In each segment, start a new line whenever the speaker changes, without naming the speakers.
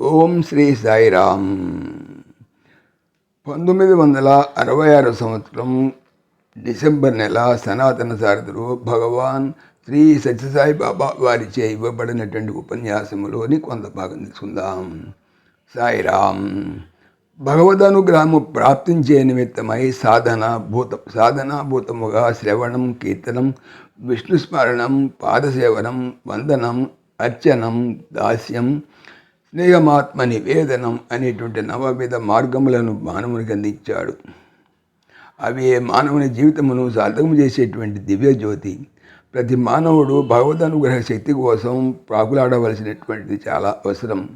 ఓం శ్రీ సాయిరామ్. పంతొమ్మిది వందల అరవై ఆరు సంవత్సరం డిసెంబర్ నెల సనాతన సారథులు భగవాన్ శ్రీ సత్యసాయి బాబా వారిచే ఇవ్వబడినటువంటి ఉపన్యాసములోని కొంత భాగం తీసుకుందాం. సాయిరామ్ భగవదనుగ్రహము ప్రాప్తించే నిమిత్తమై సాధన భూత సాధనాభూతముగా శ్రవణం కీర్తనం విష్ణు స్మరణం పాదసేవనం వందనం అర్చనం దాస్యం స్నేహమాత్మ నివేదనం అనేటువంటి నవవిధ మార్గములను మానవునికి అందించాడు. అవి మానవుని జీవితమును సార్థకం చేసేటువంటి దివ్య జ్యోతి ప్రతి మానవుడు భగవద్ అనుగ్రహ శక్తి కోసం ప్రాకులాడవలసినటువంటిది చాలా అవసరం.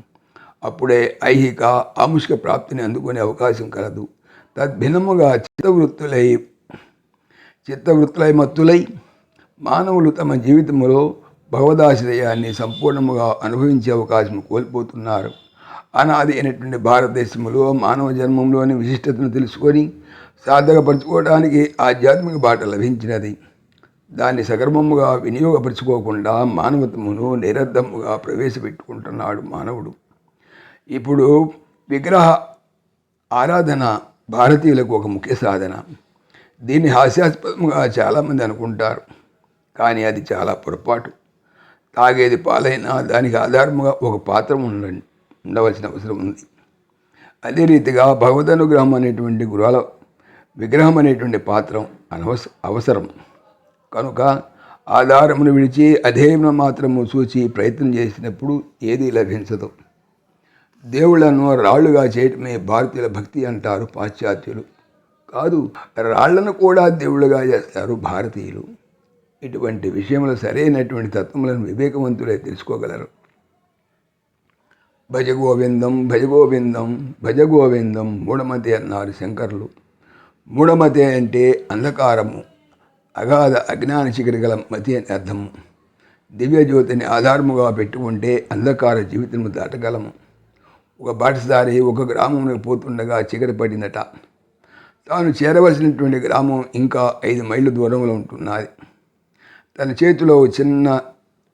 అప్పుడే ఐహిక ఆముష్క ప్రాప్తిని అందుకునే అవకాశం కలదు. తద్భిన్నముగా చిత్తవృత్తులై చిత్తవృత్తులై మత్తులై మానవులు తమ జీవితంలో భగవదాశ్రయాన్ని సంపూర్ణముగా అనుభవించే అవకాశం కోల్పోతున్నారు. అనాది అయినటువంటి భారతదేశంలో మానవ జన్మంలోని విశిష్టతను తెలుసుకొని సాధకపరచుకోవడానికి ఆధ్యాత్మిక బాట లభించినది. దాన్ని సగర్భముగా వినియోగపరచుకోకుండా మానవత్వమును నిరర్ధముగా ప్రవేశపెట్టుకుంటున్నాడు మానవుడు. ఇప్పుడు విగ్రహ ఆరాధన భారతీయులకు ఒక ముఖ్య సాధన. దీన్ని హాస్యాస్పదంగా చాలామంది అనుకుంటారు. కానీ అది చాలా పొరపాటు. తాగేది పాలైనా దానికి ఆధారముగా ఒక పాత్ర ఉండండి ఉండవలసిన అవసరం ఉంది. అదే రీతిగా భగవదనుగ్రహం అనేటువంటి గురాల విగ్రహం అనేటువంటి పాత్రం అనవస అవసరం. కనుక ఆధారమును విడిచి అధేయమున మాత్రము చూచి ప్రయత్నం చేసినప్పుడు ఏదీ లభించదు. దేవుళ్ళను రాళ్ళుగా చేయటమే భారతీయుల భక్తి అంటారు పాశ్చాత్యులు. కాదు రాళ్ళను కూడా దేవుళ్ళుగా చేస్తారు భారతీయులు. ఇటువంటి విషయంలో సరైనటువంటి తత్వములను వివేకవంతులే తెలుసుకోగలరు. భజ గోవిందం భజ గోవిందం భజ గోవిందం మూఢమతి అన్నారు శంకర్లు. మూఢమతి అంటే అంధకారము అగాధ అజ్ఞాన శిఖరి గల మతి అని అర్థము. దివ్యజ్యోతిని ఆధారముగా పెట్టుకుంటే అంధకార జీవితము దాటగలము. ఒక బాటసారి ఒక గ్రామంలో పోతుండగా చీకటి పడిందట. తాను చేరవలసినటువంటి గ్రామం ఇంకా ఐదు మైళ్ళ దూరంలో ఉంటున్నది. తన చేతిలో చిన్న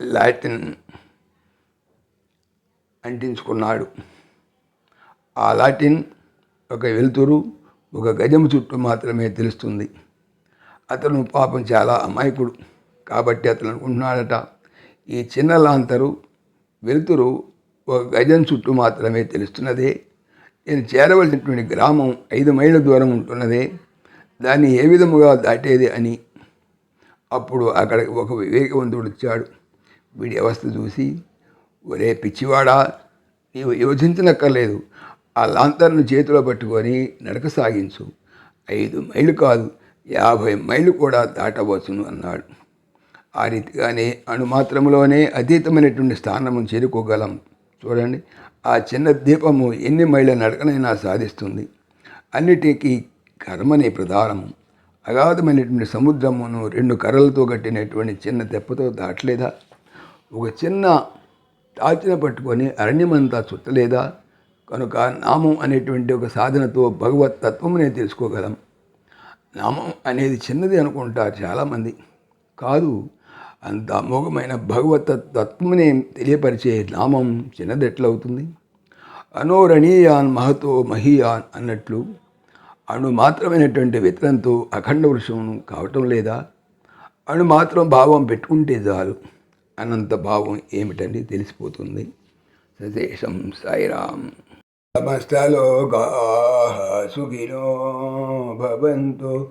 లాటిన్ అంటించుకున్నాడు. ఆ లాటిన్ ఒక వెలుతురు ఒక గజం చుట్టూ మాత్రమే తెలుస్తుంది. అతను పాపం చాలా అమాయకుడు కాబట్టి అతను అనుకుంటున్నాడట ఈ చిన్న లాంతరు వెలుతురు ఒక గజం చుట్టూ మాత్రమే తెలుస్తున్నదే. నేను చేరవలసినటువంటి గ్రామం ఐదు మైళ్ళ దూరం ఉంటున్నదే. దాన్ని ఏ విధముగా దాటేది అని అప్పుడు అక్కడ ఒక వివేకవంతుడు వచ్చాడు. వీడి అవస్థ చూసి ఒరే పిచ్చివాడా నీవు యోచించనక్కర్లేదు. ఆ లాంతర్ను చేతిలో పట్టుకొని నడక సాగించు. ఐదు మైళ్ళు కాదు యాభై మైళ్ళు కూడా దాటవచ్చును అన్నాడు. ఆ రీతిగానే అణుమాత్రములోనే అతీతమైనటువంటి స్థానము చేరుకోగలం. చూడండి ఆ చిన్న దీపము ఎన్ని మైళ్ళ నడకనైనా సాధిస్తుంది. అన్నిటికీ కర్మనే ప్రధానము. అగాధమైనటువంటి సముద్రమును రెండు కర్రలతో కట్టినటువంటి చిన్న తెప్పతో దాటలేదా? ఒక చిన్న తాచిన పట్టుకొని అరణ్యమంతా చుట్టలేదా? కనుక నామం అనేటువంటి ఒక సాధనతో భగవత్ తత్వమునే తెలుసుకోగలం. నామం అనేది చిన్నది అనుకుంటారు చాలామంది. కాదు అంత అమోఘమైన భగవత్ తత్వమునే తెలియపరిచే నామం చిన్నది ఎట్లవుతుంది అనోరణీయాన్ మహతో మహీయాన్ అన్నట్లు అణు మాత్రమైనటువంటి విత్తనంతో అఖండ వృషం కావటం లేదా? అణు మాత్రం భావం పెట్టుకుంటే చాలు. అనంత భావం ఏమిటని తెలిసిపోతుంది. సశేషం సాయిరామ్. సమస్తలోకా సుఖినో భవంతు.